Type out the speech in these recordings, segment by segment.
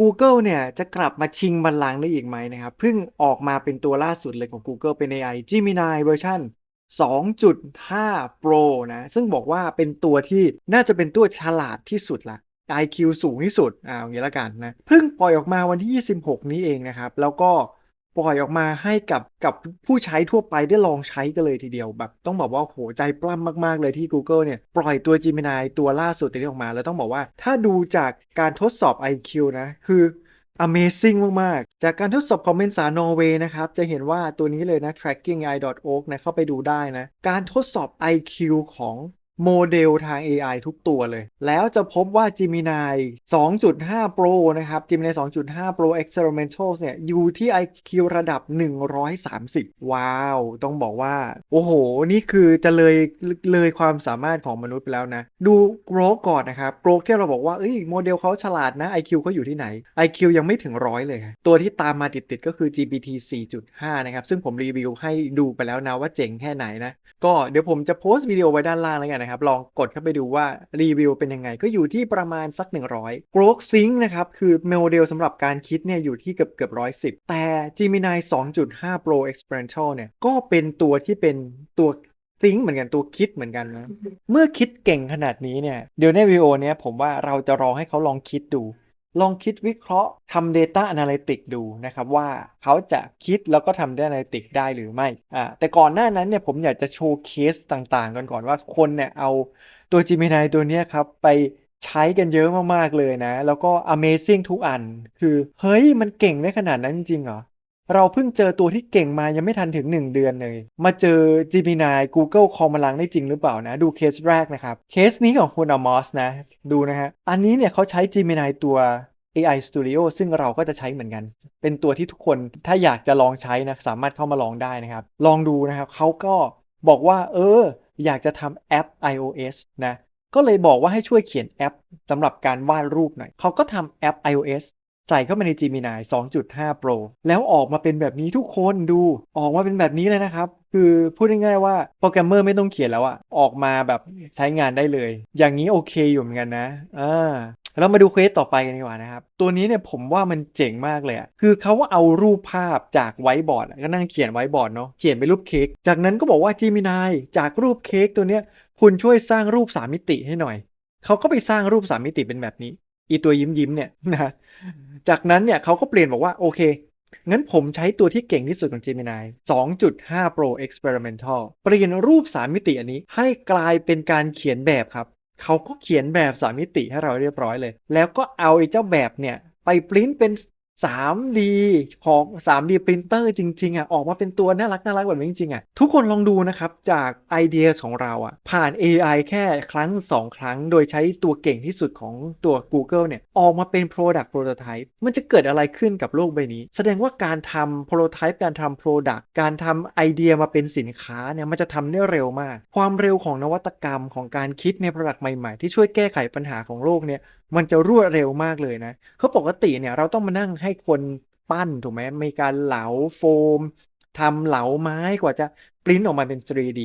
Google เนี่ยจะกลับมาชิงบัลลังก์ได้อีกไหมนะครับ เพิ่งออกมาเป็นตัวล่าสุดเลยของ Google เป็น AI Gemini เวอร์ชัน2.5 Pro นะ ซึ่งบอกว่าเป็นตัวที่น่าจะเป็นตัวฉลาดที่สุดละ IQ สูงที่สุดอ่าอย่างนี้ละกันนะ เพิ่งปล่อยออกมาวันที่ 26 นี้เองนะครับ แล้วก็ ปล่อยออกมาให้กับกับผู้ใช้ทั่วไปได้ลองใช้กันเลยทีเดียว แบบต้องบอกว่าโหใจปล้ำมาก ๆ เลยที่ Google เนี่ย ปล่อยตัว Gemini ตัวล่าสุดตัวนี้ออกมา แล้วต้องบอกว่าถ้าดูจากการทดสอบ IQ นะ คือ Amazing มาก ๆ จากการทดสอบคอมเมนต์สารนอร์เวย์นะครับ จะห็นว่าตัวนี้เลยนะ trackingai.org นะเข้าไปดูได้นะ การทดสอบ IQ ของ โมเดลทาง AI ทุกตัวเลย แล้วจะพบว่า Gemini 2.5 Pro นะครับ Gemini 2.5 Pro Experimentals เนี่ย อยู่ที่ IQ ระดับ 130 ว้าว ต้องบอกว่า โอ้โห นี่คือจะเลยเลยความสามารถของมนุษย์ไปแล้วนะ ดูโกรกก่อนนะครับโกรกที่เราบอกว่าเอ้ยโมเดลเขาฉลาดนะ IQ เขาอยู่ที่ไหน IQ ยังไม่ถึงร้อยเลย ตัวที่ตามมาติดๆก็คือ GPT 4.5 นะครับ ซึ่งผมรีวิวให้ดูไปแล้วนะว่าเจ๋งแค่ไหนนะ ก็เดี๋ยวผมจะโพสต์วิดีโอไว้ด้านล่างแล้วกันนะครับ ลองกดเข้าไปดูว่ารีวิวเป็นยังไง ก็อยู่ที่ประมาณสัก 100 g r o k Sync นะครับคือโมเดลสำหรับการคิดเนี่ยอยู่ที่เกือบเกือบ110แต่ Gemini 2.5 Pro Experimental เนี่ยก็เป็นตัวที่เป็นตัวซิงเหมือนกันตัวคิดเหมือนกันนะ เมื่อคิดเก่งขนาดนี้เนี่ย เดี๋ยวในวิดีโอเนี้ยผมว่าเราจะลองให้เขาลองคิดดู ลองคิดวิเคราะห์ทำ Data Analytics ดูนะครับว่าเขาจะคิดแล้วก็ทำ Data Analytics ได้หรือไม่อ่าแต่ก่อนหน้านั้นเนี่ยผมอยากจะโชว์เคสต่างๆกันก่อนว่าคนเนี่ยเอาตัว Gemini ตัวเนี้ยครับไปใช้กันเยอะมากๆเลยนะ แล้วก็ Amazing ทุกอัน คือ เฮ้ยมันเก่งได้ขนาดนั้นจริงเหรอ เราเพิ่งเจอตัวที่เก่งมายังไม่ทันถึง 1 เดือนเลย มาเจอ Gemini Google คอมพลังได้จริงหรือเปล่านะ ดูเคสแรกนะครับ เคสนี้ของคุณอมอสนะ ดูนะฮะ อันนี้เนี่ยเขาใช้ Gemini ตัว AI Studio ซึ่งเราก็จะใช้เหมือนกัน เป็นตัวที่ทุกคนถ้าอยากจะลองใช้นะสามารถเข้ามาลองได้นะครับ ลองดูนะครับเขาก็บอกว่า เออ อยากจะทำแอป iOS นะก็เลยบอกว่าให้ช่วยเขียนแอปสำหรับการวาดรูปหน่อยเขาก็ทำแอป iOS ใส่เข้ามาใน Gemini 2.5 Pro แล้วออกมาเป็นแบบนี้ทุกคนดู ออกมาเป็นแบบนี้เลยนะครับ คือพูดง่ายๆว่าโปรแกรมเมอร์ไม่ต้องเขียนแล้วอะออกมาแบบใช้งานได้เลย อย่างนี้โอเคอยู่เหมือนกันนะอ่าเรามาดูเควสต่อไปกันดีกว่านะครับ ตัวนี้เนี่ยผมว่ามันเจ๋งมากเลยอะคือเขาเอารูปภาพจากไวบอร์ดก็นั่งเขียนไวบอร์ดเนาะ เขียนเป็นรูปเค้ก จากนั้นก็บอกว่า Gemini จากรูปเค้กตัวเนี้ยคุณช่วยสร้างรูป 3 มิติให้หน่อย เขาก็ไปสร้างรูป 3 มิติเป็นแบบนี้ อีตัวยิ้มยิ้มเนี่ยนะจากนั้นเนี่ยเขาก็เปลี่ยนบอกว่า โอเค งั้นผมใช้ตัวที่เก่งที่สุดของ Gemini 2.5 Pro Experimental เปลี่ยนรูป 3 มิติอันนี้ให้กลายเป็นการเขียนแบบครับ เขาก็เขียนแบบ 3 มิติให้เราเรียบร้อยเลย แล้วก็เอาไอ้เจ้าแบบเนี่ยไปปริ้นเป็น 3D ของ 3D printer จริงๆอะออกมาเป็นตัวน่ารักน่ารักแบบนี้จริงๆอะทุกคนลองดูนะครับ จากไอเดียของเราอะผ่าน AI แค่ครั้ง 2 ครั้ง โดยใช้ตัวเก่งที่สุดของตัว Google เนี่ย ออกมาเป็น Product Prototype มันจะเกิดอะไรขึ้นกับโลกใบนี้ แสดงว่าการทำ Prototype การทำ Product การทำไอเดียมาเป็นสินค้าเนี่ยมันจะทำได้เร็วมาก ความเร็วของนวัตกรรมของการคิดใน Product ใหม่ๆ ที่ช่วยแก้ไขปัญหาของโลกเนี่ยมันจะรวดเร็วมากเลยนะเพราะปกติเนี่ยเราต้องมานั่งใให้คนปั้นถูกไหมมีการเหลาโฟมทำเหลาไม้กว่าจะปริ้นออกมาเป็น 3D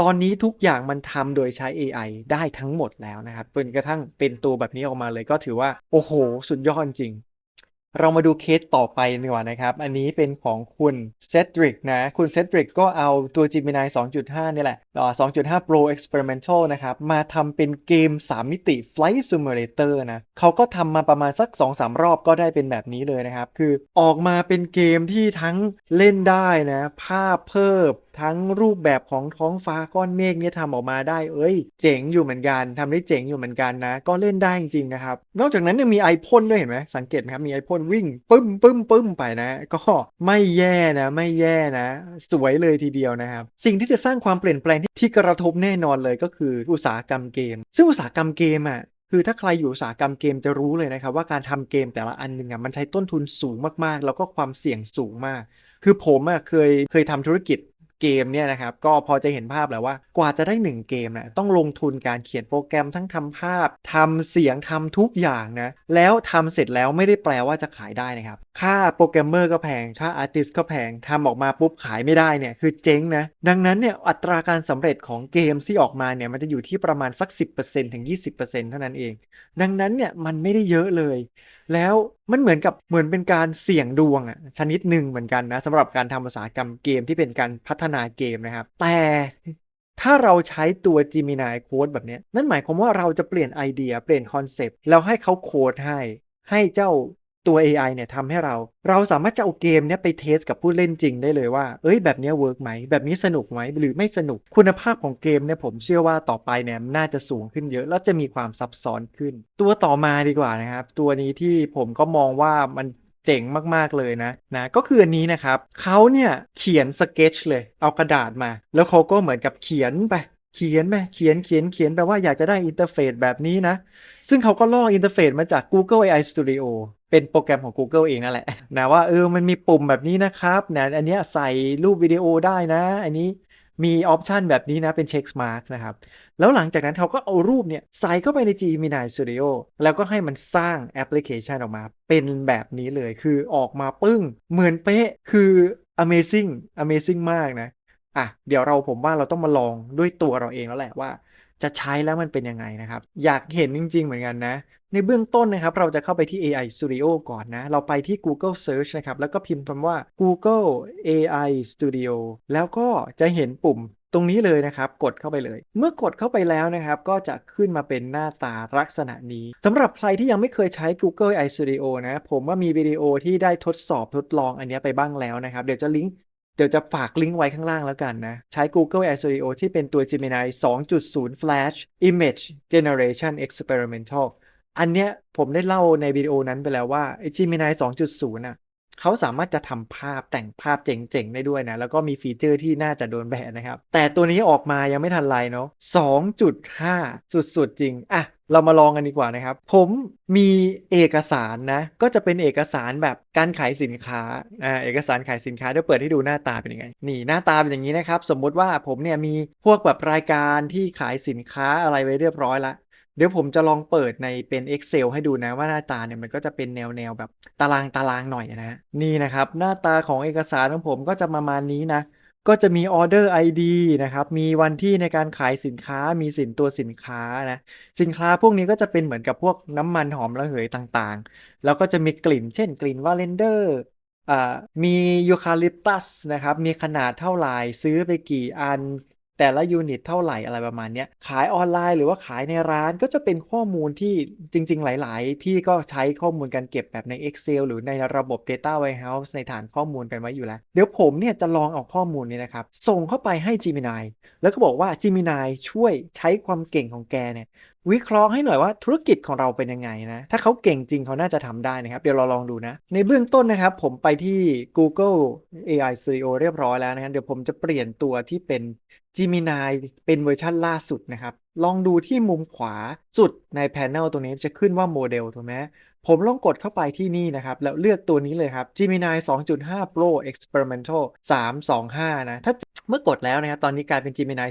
ตอนนี้ทุกอย่างมันทำโดยใช้ AI ได้ทั้งหมดแล้วนะครับจนกระทั่งเป็นตัวแบบนี้ออกมาเลยก็ถือว่า โอ้โห สุดยอดจริง เรามาดูเคสต่อไปดีกว่านะครับ อันนี้เป็นของคุณเซดริกนะ คุณเซดริกก็เอาตัว Gemini 2.5 นี่แหละ 2.5 Pro Experimental นะครับ มาทำเป็นเกม 3 มิติ Flight Simulator นะเขาก็ทำมาประมาณสัก 2-3 รอบก็ได้เป็นแบบนี้เลยนะครับ คือออกมาเป็นเกมที่ทั้งเล่นได้นะ ภาพเพิ่มทั้งรูปแบบของท้องฟ้าก้อนเมฆเนี่ยทำออกมาได้ เอ้ย เจ๋งอยู่เหมือนกันทำได้เจ๋งอยู่เหมือนกันนะ ก็เล่นได้จริงๆนะครับ นอกจากนั้นยังมีไอพ่นด้วยเห็นไหมสังเกตไหมครับ มีไอพ่นวิ่งปึ้มปึ้มปึ้มไปนะ ก็ไม่แย่นะ ไม่แย่นะ สวยเลยทีเดียวนะครับ สิ่งที่จะสร้างความเปลี่ยนแปลงที่กระทบแน่นอนเลยก็คืออุตสาหกรรมเกม ซึ่งอุตสาหกรรมเกมอะคือถ้าใครอยู่อุตสาหกรรมเกมจะรู้เลยนะครับ ว่าการทำเกมแต่ละอันหนึ่งอะมันใช้ต้นทุนสูงมากๆ แล้วก็ความเสี่ยงสูงมาก คือผมอะเคยเคยทำธุรกิจ เกมเนี่ยนะครับก็พอจะเห็นภาพแล้วว่ากว่าจะได้หนึ่งเกมนะต้องลงทุนการเขียนโปรแกรมทั้งทำภาพทำเสียงทำทุกอย่างนะแล้วทำเสร็จแล้วไม่ได้แปลว่าจะขายได้นะครับ ค่าโปรแกรมเมอร์ก็แพง ค่าอาร์ติสก็แพงทำออกมาปุ๊บขายไม่ได้เนี่ยคือเจ๊งนะ ดังนั้นเนี่ยอัตราการสำเร็จของเกมที่ออกมาเนี่ยมันจะอยู่ที่ประมาณสัก 10%ถึง 20%เท่านั้นเอง ดังนั้นเนี่ยมันไม่ได้เยอะเลย แล้วมันเหมือนกับเหมือนเป็นการเสี่ยงดวงอะชนิดหนึ่งเหมือนกันนะสำหรับการทำอุตสาหกรรมเกมที่เป็นการพัฒนาเกมนะครับ แต่ถ้าเราใช้ตัว Gemini Code แบบนี้ นั่นหมายความว่าเราจะเปลี่ยนไอเดียเปลี่ยนคอนเซปต์แล้วให้เขาโค้ดให้ให้เจ้า ตัว AI เนี่ยทำให้เรา เราสามารถจะเอาเกมเนี้ยไปเทสกับผู้เล่นจริงได้เลยว่า เอ้ยแบบนี้เวิร์กไหม แบบนี้สนุกไหม หรือไม่สนุก คุณภาพของเกมเนี่ยผมเชื่อว่าต่อไปเนี่ยน่าจะสูงขึ้นเยอะ แล้วจะมีความซับซ้อนขึ้น ตัวต่อมาดีกว่านะครับ ตัวนี้ที่ผมก็มองว่ามันเจ๋งมาก ๆ เลยนะนะก็คืออันนี้นะครับเขาเนี่ยเขียนสเกจเลย เอากระดาษมา แล้วเขาก็เหมือนกับเขียนไปเขียนไปเขียนเขียนเขียนแปลว่าอยากจะได้อินเทอร์เฟซแบบนี้นะ ซึ่งเขาก็ลอกอินเทอร์เฟซมาจาก Google AI Studio เป็นโปรแกรมของ Google เองนั่นแหละนะว่าเออมันมีปุ่มแบบนี้นะครับนะอันนี้ใส่รูปวิดีโอได้นะ อันนี้มีออปชันแบบนี้นะเป็นเช็คมาร์กนะครับ แล้วหลังจากนั้นเขาก็เอารูปเนี่ยใส่เข้าไปใน Gemini Studio แล้วก็ให้มันสร้างแอปพลิเคชันออกมา เป็นแบบนี้เลยคือออกมาปึ้ง เหมือนเป๊ะคือ amazing amazing มากนะอะเดี๋ยวเราผมว่าเราต้องมาลองด้วยตัวเราเองแล้วแหละว่า จะใช้แล้วมันเป็นยังไงนะครับ อยากเห็นจริง ๆ เหมือนกันนะ ในเบื้องต้นนะครับ เราจะเข้าไปที่ AI Studio ก่อนนะ เราไปที่ Google Search นะครับ แล้วก็พิมพ์คำว่า Google AI Studio แล้วก็จะเห็นปุ่มตรงนี้เลยนะครับ กดเข้าไปเลย เมื่อกดเข้าไปแล้วนะครับ ก็จะขึ้นมาเป็นหน้าตาลักษณะนี้สำหรับใครที่ยังไม่เคยใช้ Google AI Studio นะ ผมว่ามีวิดีโอที่ได้ทดสอบทดลองอันนี้ไปบ้างแล้วนะครับ เดี๋ยวจะลิงก์เดี๋ยวจะฝากลิงก์ไว้ข้างล่างแล้วกันนะ ใช้ Google AI Studio ที่เป็นตัว Gemini 2.0 Flash Image Generation Experimental อันเนี้ยผมได้เล่าในวิดีโอนั้นไปแล้วว่าไอ้ Gemini 2.0น่ะเขาสามารถจะทำภาพแต่งภาพเจ๋งๆ ได้ด้วยนะ แล้วก็มีฟีเจอร์ที่น่าจะโดนแบนนะครับ แต่ตัวนี้ออกมายังไม่ทันไรเนาะ2.5 สุดๆ จริง อะ เรามาลองกันดีกว่านะครับ ผมมีเอกสารนะ ก็จะเป็นเอกสารแบบการขายสินค้าอ่าเอกสารขายสินค้าเดี๋ยวเปิดให้ดูหน้าตาเป็นยังไง นี่หน้าตาเป็นอย่างนี้นะครับ สมมุติว่าผมเนี่ยมีพวกแบบรายการที่ขายสินค้าอะไรไว้เรียบร้อยละ เดี๋ยวผมจะลองเปิดในเป็น Excel ให้ดูนะว่าหน้าตาเนี่ยมันก็จะเป็นแนวแนวแบบตารางตารางหน่อยนะนี่นะครับหน้าตาของเอกสารของผมก็จะประมาณนี้นะ ก็จะมี Order ID นะครับมีวันที่ในการขายสินค้ามีสินตัวสินค้านะสินค้าพวกนี้ก็จะเป็นเหมือนกับพวกน้ำมันหอมระเหยต่างๆ แล้วก็จะมีกลิ่น เช่นกลิ่นวาเลนเดอร์อ่ามียูคาลิปตัสนะครับมีขนาดเท่าไหร่ซื้อไปกี่อัน แต่ละยูนิตเท่าไหร่อะไรประมาณนี้ขายออนไลน์หรือว่าขายในร้านก็จะเป็นข้อมูลที่จริง ๆ หลาย ๆ ที่ก็ใช้ข้อมูลการเก็บแบบใน Excel หรือในระบบ Data Warehouse ในฐานข้อมูลกันไว้อยู่แล้ว เดี๋ยวผมเนี่ยจะลองเอาข้อมูลนี้นะครับ ส่งเข้าไปให้ Gemini แล้วก็บอกว่า Gemini ช่วยใช้ความเก่งของแกเนี่ย วิเคราะห์ให้หน่อยว่าธุรกิจของเราเป็นยังไงนะ ถ้าเขาเก่งจริงเขาน่าจะทำได้นะครับ เดี๋ยวเราลองดูนะ ในเบื้องต้นนะครับ ผมไปที่ Google AI Studio เรียบร้อยแล้วนะครับเดี๋ยวผมจะเปลี่ยนตัวที่เป็น Gemini เป็นเวอร์ชันล่าสุดนะครับ ลองดูที่มุมขวาสุดใน Panel ตรงนี้จะขึ้นว่าโมเดลถูกไหมผมลองกดเข้าไปที่นี่นะครับ แล้วเลือกตัวนี้เลยครับ Gemini 2.5 Pro Experimental 325 นะ ถ้าเมื่อกดแล้วนะครับ ตอนนี้กลายเป็น Gemini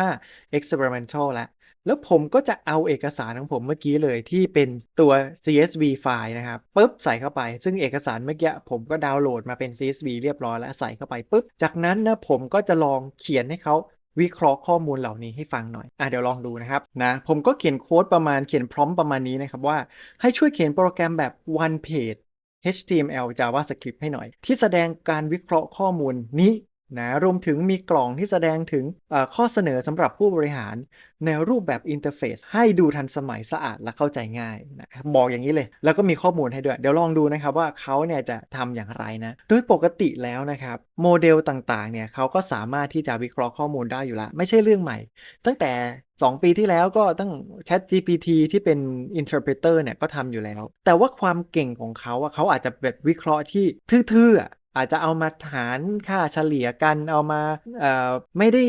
2.5 Experimental แล้ว แล้วผมก็จะเอาเอกสารของผมเมื่อกี้เลยที่เป็นตัว CSV ไฟล์นะครับปุ๊บใส่เข้าไป ซึ่งเอกสารเมื่อกี้ผมก็ดาวน์โหลดมาเป็น CSV เรียบร้อยแล้วใส่เข้าไปปุ๊บ จากนั้นนะผมก็จะลองเขียนให้เขาวิเคราะห์ข้อมูลเหล่านี้ให้ฟังหน่อย อะเดี๋ยวลองดูนะครับนะผมก็เขียนโค้ดประมาณเขียนพร้อมประมาณนี้นะครับว่าให้ช่วยเขียนโปรแกรมแบบ one page HTML JavaScript ให้หน่อย ที่แสดงการวิเคราะห์ข้อมูลนี้ นะรวมถึงมีกล่องที่แสดงถึงข้อเสนอสำหรับผู้บริหาร ในรูปแบบอินเทอร์เฟซให้ดูทันสมัยสะอาดและเข้าใจง่ายนะบอกอย่างนี้เลย แล้วก็มีข้อมูลให้ด้วย เดี๋ยวลองดูนะครับว่าเขาเนี่ยจะทำอย่างไรนะ โดยปกติแล้วนะครับ โมเดลต่างๆเนี่ยเขาก็สามารถที่จะวิเคราะห์ข้อมูลได้อยู่แล้วไม่ใช่เรื่องใหม่ ตั้งแต่ 2 ปีที่แล้วก็ตั้ง Chat GPT ที่เป็น Interpreter เนี่ยก็ทำอยู่แล้ว แต่ว่าความเก่งของเขาอะเขาอาจจะแบบวิเคราะห์ที่ทื่อๆ อาจจะเอามาหารค่าเฉลี่ยกันเอามาเอ่อไม่ได้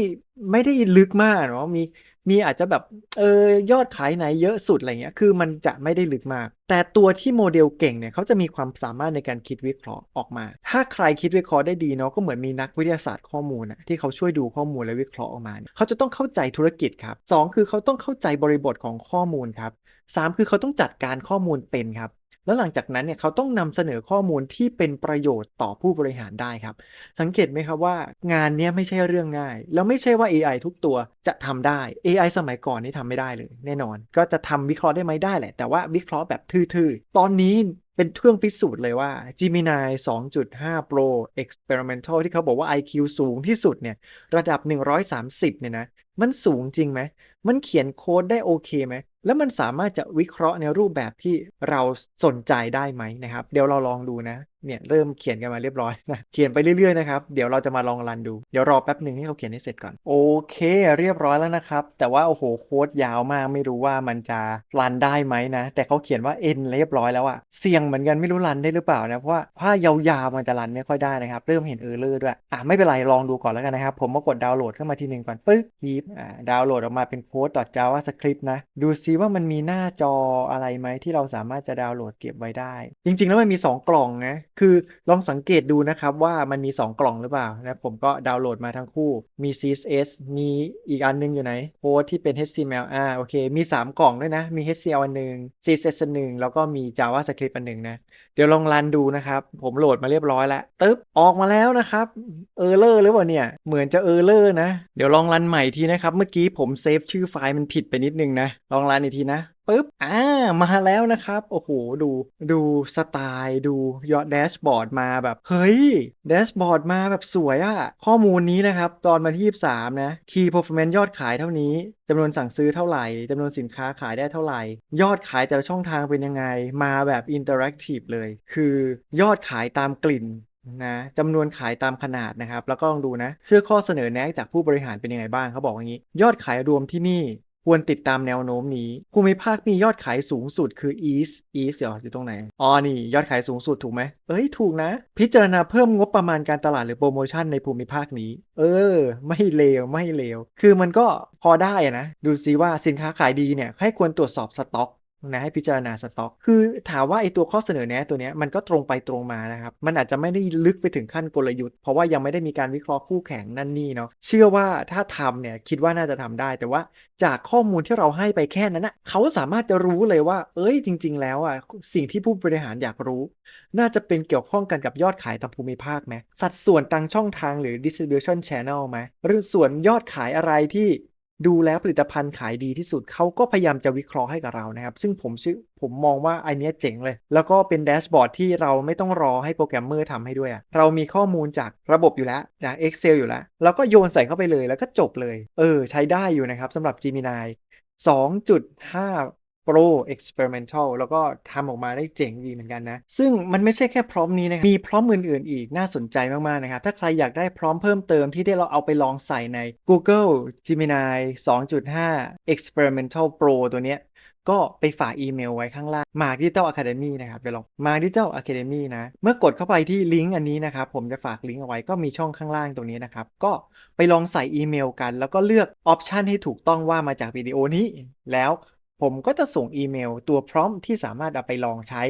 ไม่ได้ลึกมากเนาะมีมีอาจจะแบบเออยอดขายไหนเยอะสุดอะไรเงี้ยคือมันจะไม่ได้ลึกมาก แต่ตัวที่โมเดลเก่งเนี่ยเขาจะมีความสามารถในการคิดวิเคราะห์ออกมา ถ้าใครคิดวิเคราะห์ได้ดีเนาะก็เหมือนมีนักวิทยาศาสตร์ข้อมูลนะที่เขาช่วยดูข้อมูลและวิเคราะห์ออกมาเขาจะต้องเข้าใจธุรกิจครับ 2 คือเขาต้องเข้าใจบริบทของข้อมูลครับ 3 คือเขาต้องจัดการข้อมูลเป็นครับ แล้วหลังจากนั้นเนี่ยเขาต้องนำเสนอข้อมูลที่เป็นประโยชน์ต่อผู้บริหารได้ครับ สังเกตไหมครับว่างานนี้ไม่ใช่เรื่องง่าย แล้วไม่ใช่ว่า AI ทุกตัวจะทำได้ AI สมัยก่อนนี่ทำไม่ได้เลย แน่นอน ก็จะทำวิเคราะห์ได้ไหมได้แหละ แต่ว่าวิเคราะห์แบบทื่อๆ ตอนนี้เป็นเครื่องพิสูจน์เลยว่า Gemini 2.5 Pro Experimental ที่เขาบอกว่า IQ สูงที่สุดเนี่ย ระดับ 130 เนี่ยนะ มันสูงจริงไหม มันเขียนโค้ดได้โอเคไหม แล้วมันสามารถจะวิเคราะห์ในรูปแบบที่เราสนใจได้ไหมนะครับ เดี๋ยวเราลองดูนะ เนี่ยเริ่มเขียนกันมาเรียบร้อยนะเขียนไปเรื่อยๆนะครับเดี๋ยวเราจะมาลองรันดูเดี๋ยวรอแป๊บหนึ่งให้เขาเขียนให้เสร็จก่อน โอเค เรียบร้อยแล้วนะครับ แต่ว่าโอ้โหโค้ดยาวมากไม่รู้ว่ามันจะรันได้ไหมนะ แต่เขาเขียนว่า N เรียบร้อยแล้วอะเสี่ยงเหมือนกันไม่รู้รันได้หรือเปล่านะเพราะว่าถ้ายาวๆมันจะรันไม่ค่อยได้นะครับ เริ่มเห็นเออร์เลอร์ด้วยอะไม่เป็นไรลองดูก่อนแล้วกันนะครับผมมากดดาวน์โหลดขึ้นมาทีหนึ่งก่อนปึ๊กฮีบอ่าดาวน์โหลดออกมาเป็นโค้ด .javascript นะดูซิว่ามันมีหน้าจออะไรไหมที่เราสามารถจะดาวน์โหลดเก็บไว้ได้ จริง ๆ แล้วมันมี 2 กล่องนะคือลองสังเกตดูนะครับว่ามันมี 2 กล่องหรือเปล่านะผมก็ดาวน์โหลดมาทั้งคู่มี CSS มีอีกอันนึงอยู่ไหนโค้ดที่เป็น HTML อ่าโอเค มี 3 กล่องด้วยนะ มี HTML อันหนึ่ง CSS อันหนึ่งแล้วก็มี JavaScript อันหนึ่งนะ เดี๋ยวลองรันดูนะครับ ผมโหลดมาเรียบร้อยแล้วตึ๊บออกมาแล้วนะครับเออร์เลอร์หรือเปล่าเนี่ย เหมือนจะเออร์เลอร์นะ เดี๋ยวลองรันใหม่ทีนะครับ เมื่อกี้ผมเซฟชื่อไฟล์มันผิดไปนิดนึงนะ ลองรันอีกทีนะปึ๊บ อ่า มาแล้วนะครับ โอ้โห ดู ดูสไตล์ดูยอดแดชบอร์ดมาแบบ เฮ้ย แดชบอร์ดมาแบบสวยอะข้อมูลนี้นะครับ ตอนวันที่ 23 นะ Key Performance ยอดขายเท่านี้จำนวนสั่งซื้อเท่าไหร่จำนวนสินค้าขายได้เท่าไหร่ ยอดขายแต่ละช่องทางเป็นยังไง มาแบบอินเตอร์แอคทีฟเลย คือยอดขายตามกลิ่นนะจำนวนขายตามขนาดนะครับ แล้วก็ลองดูนะเชื่อข้อเสนอแนะจากผู้บริหารเป็นยังไงบ้างเขาบอกอย่างนี้ ยอดขายรวมที่นี่ ควรติดตามแนวโน้มนี้ ภูมิภาคมียอดขายสูงสุดคือ East East เดี๋ยวอยู่ตรงไหน อ๋อ นี่ ยอดขายสูงสุดถูกไหม เอ้ย ถูกนะ พิจารณาเพิ่มงบประมาณการตลาดหรือโปรโมชั่นในภูมิภาคนี้ เออ ไม่เลว ไม่เลว คือมันก็พอได้อะนะ ดูซิว่าสินค้าขายดีเนี่ย ให้ควรตรวจสอบสต็อก นะให้พิจารณาสต็อก คือถามว่าไอตัวข้อเสนอแนะตัวเนี้ยมันก็ตรงไปตรงมานะครับ มันอาจจะไม่ได้ลึกไปถึงขั้นกลยุทธ์ เพราะว่ายังไม่ได้มีการวิเคราะห์คู่แข่งนั่นนี่เนาะ เชื่อว่าถ้าทำเนี่ยคิดว่าน่าจะทำได้ แต่ว่าจากข้อมูลที่เราให้ไปแค่นั้นนะเขาสามารถจะรู้เลยว่า เอ้ยจริง ๆ แล้วอะสิ่งที่ผู้บริหารอยากรู้ น่าจะเป็นเกี่ยวข้องกันกับยอดขายตามภูมิภาคไหมสัดส่วนต่างช่องทางหรือ distribution channel ไหมหรือส่วนยอดขายอะไรที่ ดูแล้วผลิตภัณฑ์ขายดีที่สุดเขาก็พยายามจะวิเคราะห์ให้กับเรานะครับ ซึ่งผมชื่อผมมองว่าไอเนี้ยเจ๋งเลย แล้วก็เป็นแดชบอร์ดที่เราไม่ต้องรอให้โปรแกรมเมอร์ทำให้ด้วยอะเรามีข้อมูลจากระบบอยู่แล้วจาก Excel อยู่แล้ว แล้วก็โยนใส่เข้าไปเลยแล้วก็จบเลย เออ ใช้ได้อยู่นะครับสำหรับ Gemini 2.5 Pro Experimental แล้วก็ทำออกมาได้เจ๋งดีเหมือนกันนะ ซึ่งมันไม่ใช่แค่พร้อมนี้นะครับ มีพร้อมอื่นๆอีกน่าสนใจมาก ๆ นะครับ ถ้าใครอยากได้พร้อมเพิ่มเติมที่ได้เราเอาไปลองใส่ใน Google Gemini 2.5 Experimental Pro ตัวเนี้ยก็ไปฝากอีเมลไว้ข้างล่าง Mark Digital Academy นะครับไปลอง Mark Digital Academy นะ เมื่อกดเข้าไปที่ลิงก์อันนี้นะครับ ผมจะฝากลิงก์เอาไว้ก็มีช่องข้างล่างตรงนี้นะครับ ก็ไปลองใส่อีเมลกัน แล้วก็เลือกออปชันให้ถูกต้องว่ามาจากวิดีโอนี้ แล้ว ผมก็จะส่งอีเมลตัวพร้อมที่สามารถเอาไปลองใช้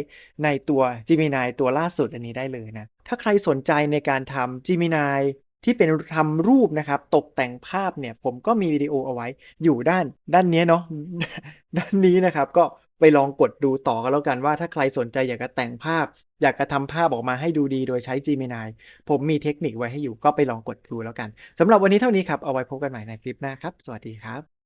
ในตัว Gemini ตัวล่าสุดอันนี้ได้เลยนะ ถ้าใครสนใจในการทำ Gemini ที่เป็นทำรูปนะครับ ตกแต่งภาพเนี่ย ผมก็มีวิดีโอเอาไว้อยู่ด้านด้านนี้เนาะด้านนี้นะครับ ก็ไปลองกดดูต่อกันแล้วกันว่าถ้าใครสนใจอยากจะแต่งภาพ อยากจะทำภาพออกมาให้ดูดีโดยใช้ Gemini ผมมีเทคนิคไว้ให้อยู่ก็ไปลองกดดูแล้วกันสำหรับวันนี้เท่านี้ครับ เอาไว้พบกันใหม่ในคลิปหน้าครับ สวัสดีครับ